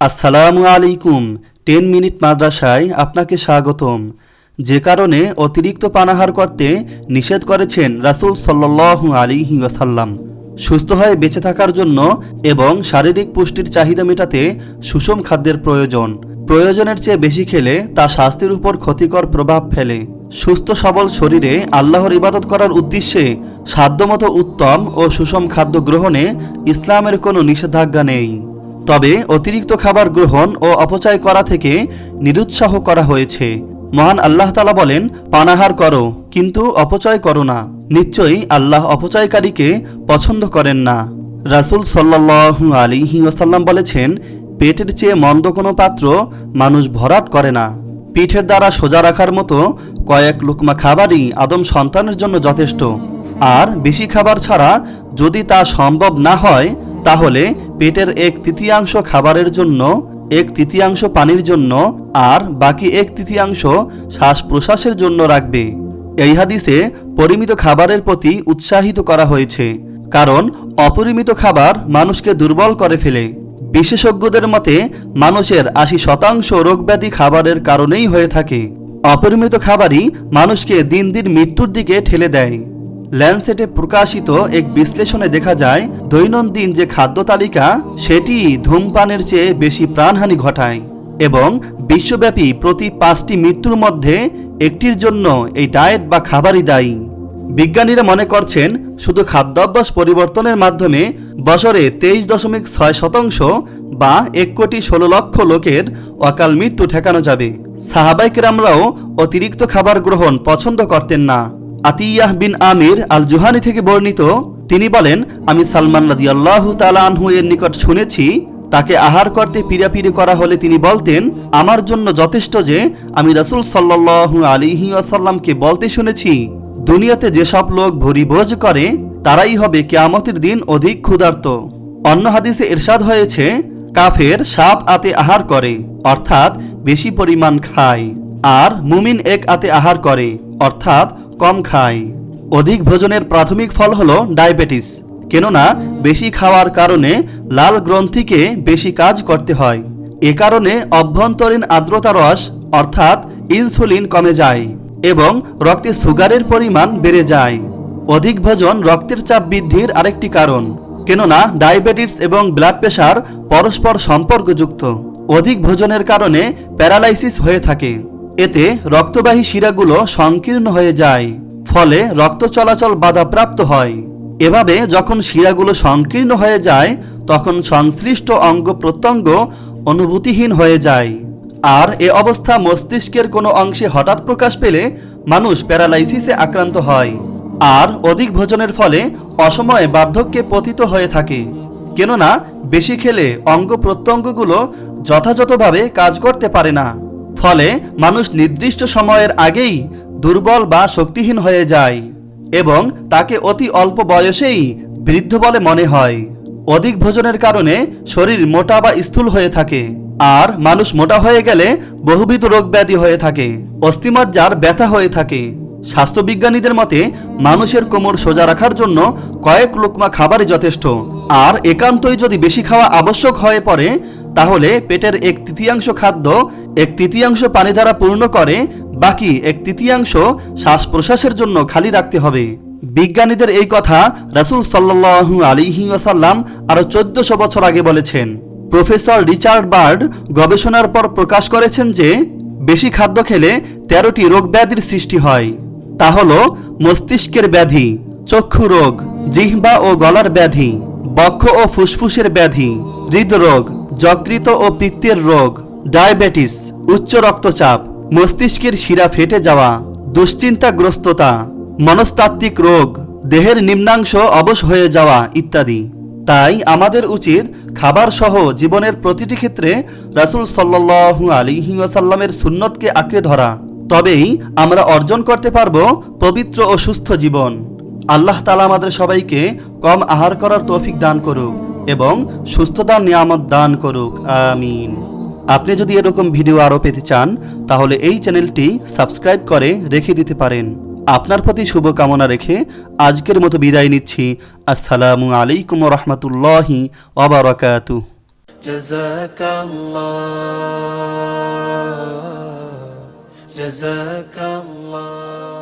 আসসালামু আলাইকুম। Ten minute মাদ্রাসায় আপনাকে স্বাগতম। যে কারণে অতিরিক্ত পানাহার করতে নিষেধ করেছেন রাসূল সাল্লাল্লাহু আলাইহি ওয়াসাল্লাম। সুস্থ হয়ে বেঁচে থাকার জন্য এবং শারীরিক পুষ্টির চাহিদা মেটাতে সুষম খাদ্যের প্রয়োজন। প্রয়োজনের চেয়ে বেশি খেলে তা স্বাস্থ্যের উপর ক্ষতিকর প্রভাব ফেলে। সুস্থ সবল শরীরে আল্লাহর ইবাদত করার উদ্দেশ্যে সাধ্যমতো উত্তম ও সুষম খাদ্য গ্রহণে ইসলামের কোনো নিষেধাজ্ঞা নেই। তবে অতিরিক্ত খাবার গ্রহণ ও অপচয় করা থেকে নিরুৎসাহ করা হয়েছে। মহান আল্লাহ তালা বলেন, পানাহার করো, কিন্তু অপচয় করো না। নিশ্চয়ই আল্লাহ অপচয়কারীকে পছন্দ করেন না। রাসূল সাল্লাল্লাহু আলিহি ওসাল্লাম বলেছেন, পেটের চেয়ে মন্দ কোনো পাত্র মানুষ ভরাট করে না। পিঠের দ্বারা সোজা রাখার মতো কয়েক লুকমা খাবারই আদম সন্তানের জন্য যথেষ্ট। আর বেশি খাবার ছাড়া যদি তা সম্ভব না হয় তাহলে পেটের এক তৃতীয়াংশ খাবারের জন্য, এক তৃতীয়াংশ পানির জন্য, আর বাকি এক তৃতীয়াংশ শ্বাস প্রশ্বাসের জন্য রাখবে। এই হাদিসে পরিমিত খাবারের প্রতি উৎসাহিত করা হয়েছে, কারণ অপরিমিত খাবার মানুষকে দুর্বল করে ফেলে। বিশেষজ্ঞদের মতে, মানুষের আশি শতাংশ রোগব্যাধি খাবারের কারণেই হয়ে থাকে। অপরিমিত খাবারই মানুষকে দিন দিন মৃত্যুর দিকে ঠেলে দেয়। ল্যান্সেটে প্রকাশিত এক বিশ্লেষণে দেখা যায়, দৈনন্দিন যে খাদ্য তালিকা, সেটি ধূমপানের চেয়ে বেশি প্রাণহানি ঘটায় এবং বিশ্বব্যাপী প্রতি পাঁচটি মৃত্যুর মধ্যে একটির জন্য এই ডায়েট বা খাবারই দায়ী। বিজ্ঞানীরা মনে করছেন, শুধু খাদ্যাভ্যাস পরিবর্তনের মাধ্যমে বছরে তেইশ দশমিক ছয় শতাংশ বা এক কোটি ষোলো লক্ষ লোকের অকাল মৃত্যু ঠেকানো যাবে। সাহাবাইকেরামরাও অতিরিক্ত খাবার গ্রহণ পছন্দ করতেন না। আতিয়াহ বিন আমির আল জুহানি থেকে বর্ণিত, তিনি বলেন, আমি সালমান রাদি আল্লাহ আনহু এর নিকট শুনেছি, তাকে আহার করতে পিড়াপিড়ি করা হলে তিনি বলতেন, আমার জন্য যথেষ্ট যে আমি রাসূল সাল্লাল্লাহু আলিহি আসাল্লামকে বলতে শুনেছি, দুনিয়াতে যেসব লোক ভরি ভোজ করে, তারাই হবে কেয়ামতের দিন অধিক ক্ষুধার্ত। অন্য হাদিসে ইরশাদ হয়েছে, কাফের সাত আতে আহার করে, অর্থাৎ বেশি পরিমাণ খায়, আর মুমিন এক আতে আহার করে, অর্থাৎ কম খায় অধিক ভোজনের প্রাথমিক ফল হলো ডায়াবেটিস, কেননা বেশি খাওয়ার কারণে লাল গ্রন্থিকে বেশি কাজ করতে হয়। এ কারণে অভ্যন্তরীণ আর্দ্রতা রস অর্থাৎ ইনসুলিন কমে যায় এবং রক্তে সুগারের পরিমাণ বেড়ে যায়। অধিক ভোজন রক্তের চাপ বৃদ্ধির আরেকটি কারণ, কেননা ডায়াবেটিস এবং ব্লাড প্রেশার পরস্পর সম্পর্কযুক্ত। অধিক ভোজনের কারণে প্যারালাইসিস হয়ে থাকে। এতে রক্তবাহী শিরাগুলো সংকীর্ণ হয়ে যায়, ফলে রক্ত চলাচল বাধাপ্রাপ্ত হয়। এভাবে যখন শিরাগুলো সংকীর্ণ হয়ে যায়, তখন সংশ্লিষ্ট অঙ্গ প্রত্যঙ্গ অনুভূতিহীন হয়ে যায়। আর এ অবস্থা মস্তিষ্কের কোনো অংশে হঠাৎ প্রকাশ পেলে মানুষ প্যারালাইসিসে আক্রান্ত হয়। আর অধিক ভোজনের ফলে অসময়ে বার্ধক্যে পতিত হয়ে থাকে। কেননা, বেশি খেলে অঙ্গ প্রত্যঙ্গগুলো যথাযথভাবে কাজ করতে পারে না। ফলে মানুষ নির্দিষ্ট সময়ের আগেই দুর্বল বা শক্তিহীন হয়ে যায় এবং তাকে অতি অল্প বয়সেই বৃদ্ধ বলে মনে হয়। অধিক ভোজনের কারণে শরীর মোটা বা স্থূল হয়ে থাকে, আর মানুষ মোটা হয়ে গেলে বহুবিধ রোগ ব্যাধি হয়ে থাকে, অস্থিমজ্জার ব্যথা হয়ে থাকে। স্বাস্থ্যবিজ্ঞানীদের মতে, মানুষের কোমর সোজা রাখার জন্য কয়েক লোকমা খাবারই যথেষ্ট, আর একান্তই যদি বেশি খাওয়া আবশ্যক হয়ে পড়ে তাহলে পেটের এক তৃতীয়াংশ খাদ্য এক তৃতীয়াংশ পানি দ্বারা পূর্ণ করে, বাকি এক তৃতীয়াংশ শ্বাস প্রশ্বাসের জন্য খালি রাখতে হবে। বিজ্ঞানীদের এই কথা রাসূল সাল্লাল্লাহু আলাইহি ওয়াসাল্লাম আরও চোদ্দশো বছর আগে বলেছেন। প্রফেসর রিচার্ড বার্ড গবেষণার পর প্রকাশ করেছেন যে, বেশি খাদ্য খেলে তেরোটি রোগ ব্যাধির সৃষ্টি হয়। তা হল মস্তিষ্কের ব্যাধি, চক্ষু রোগ, জিহ্বা ও গলার ব্যাধি, বক্ষ ও ফুসফুসের ব্যাধি, হৃদরোগ যকৃত ও পিত্তের রোগ, ডায়াবেটিস, উচ্চ রক্তচাপ, মস্তিষ্কের শিরা ফেটে যাওয়া, দুশ্চিন্তাগ্রস্ততা, মনস্তাত্ত্বিক রোগ, দেহের নিম্নাংশ অবশ হয়ে যাওয়া ইত্যাদি। তাই আমাদের উচিত খাবার সহ জীবনের প্রতিটি ক্ষেত্রে রাসূল সাল্লাল্লাহু আলাইহি ওয়াসাল্লামের সুন্নতকে আঁকড়ে ধরা। তবেই আমরা অর্জন করতে পারব পবিত্র ও সুস্থ জীবন। আল্লাহ তালা আমাদের সবাইকে কম আহার করার তৌফিক দান করুক। এবং সুস্থতার নিয়ামত দান করুক আমিন আপনি যদি এরকম ভিডিও আরও পেতে চান তাহলে এই চ্যানেলটি সাবস্ক্রাইব করে রেখে দিতে পারেন আপনার প্রতি শুভকামনা রেখে আজকের মতো বিদায় নিচ্ছি আসসালামু আলাইকুম রহমতুল্লাহি ওবরাকাতু جزاك الله جزاك الله